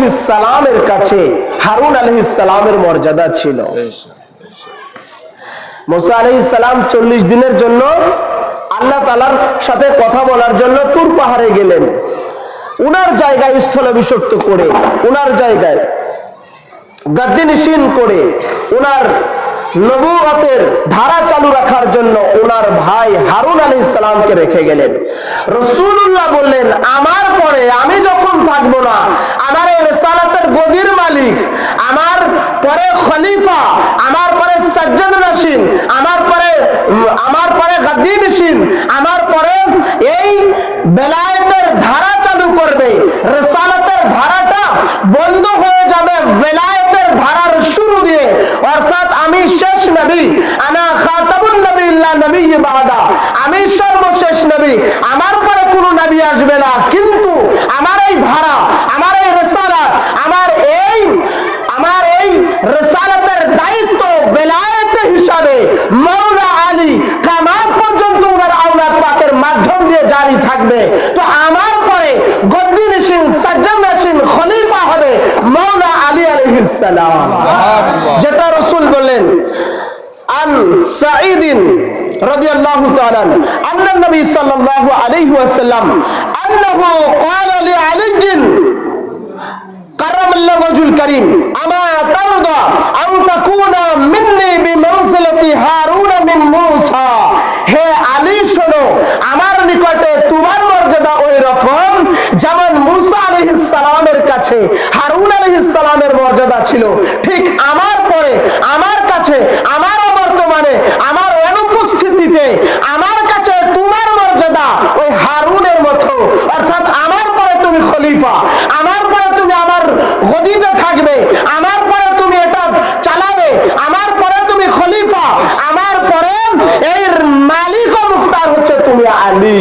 আলহিসালামের কাছে হারুন আলহিসালামের মর্যাদা ছিল। মুসা আলহিসাল্লাম চল্লিশ দিনের জন্য আল্লাহ তালার সাথে কথা বলার জন্য তুর পাহাড়ে গেলেন। উনার জায়গায় স্থলাভিষিক্ত করে, উনার জায়গায় গাদ্দিনিসীন করে উনার নবুয়তের ধারা চালু রাখার জন্য উনার ভাই হারুন আলী ইসলামকে রেখে গেলেন। রসুল্লাহ বললেন, আমার পরে আমি যখন থাকব না আমার এই রেসালাতের গদির মালিক, আমার পরে খলিফা, আমার পরে সাজ্জাদ নাসিন আমার পরে আমার পরে গাদ্দি নিসিন আমার পরে এই বেলায়েতের ধারা চালু করবে, রেসালাতের ধারাটা বন্ধ হয়ে যাবে বেলায়েতের ধারার শুরু দিয়ে। অর্থাৎ আমি শেষ নবী, আনা খাতাবুন নবী ইল্লা নবী বাদা। আমি সর্বশেষ নবী, আমার পরে কোনো নবী আসবে না। কিন্তু আমার এই ধারা, আমার এই রেসালাত আমার এই আমার এই রেসালাতের দায়িত্ব বেলায়েত হিসাবে মৌলা আলী কামাত পর্যন্ত ওনার আওলাদ পাকের মাধ্যম দিয়ে জারি থাকবে। তো আমার পরে গদ্দি নিশিন সাজ্জাদ নাসিন খলিফা হবে মৌলা আলী আলাইহিস সালাম। যেটা রসুল বললেন আন সাঈদিন রাদিয়াল্লাহু তাআলা আন নবী সাল্লাল্লাহু আলাইহি ওয়াসাল্লাম আন্নাহু ক্বালা লি আলিয়্যিন মর্যাদা ছিল। ঠিক আমার পরে, আমার কাছে, আমার বর্তমানে আমার অনুপস্থিতিতে, আমার কাছে তোমার মর্যাদা ওই হারুনের মতো। অর্থাৎ আমার পরে তুমি খলিফা, আমার গদিতে থাকবে। আমার পরে তুমি এটা চালাবে। আমার পরে তুমি খলিফা। আমার পরে এর মালিক মুক্তার হচ্ছে তুমি আলী।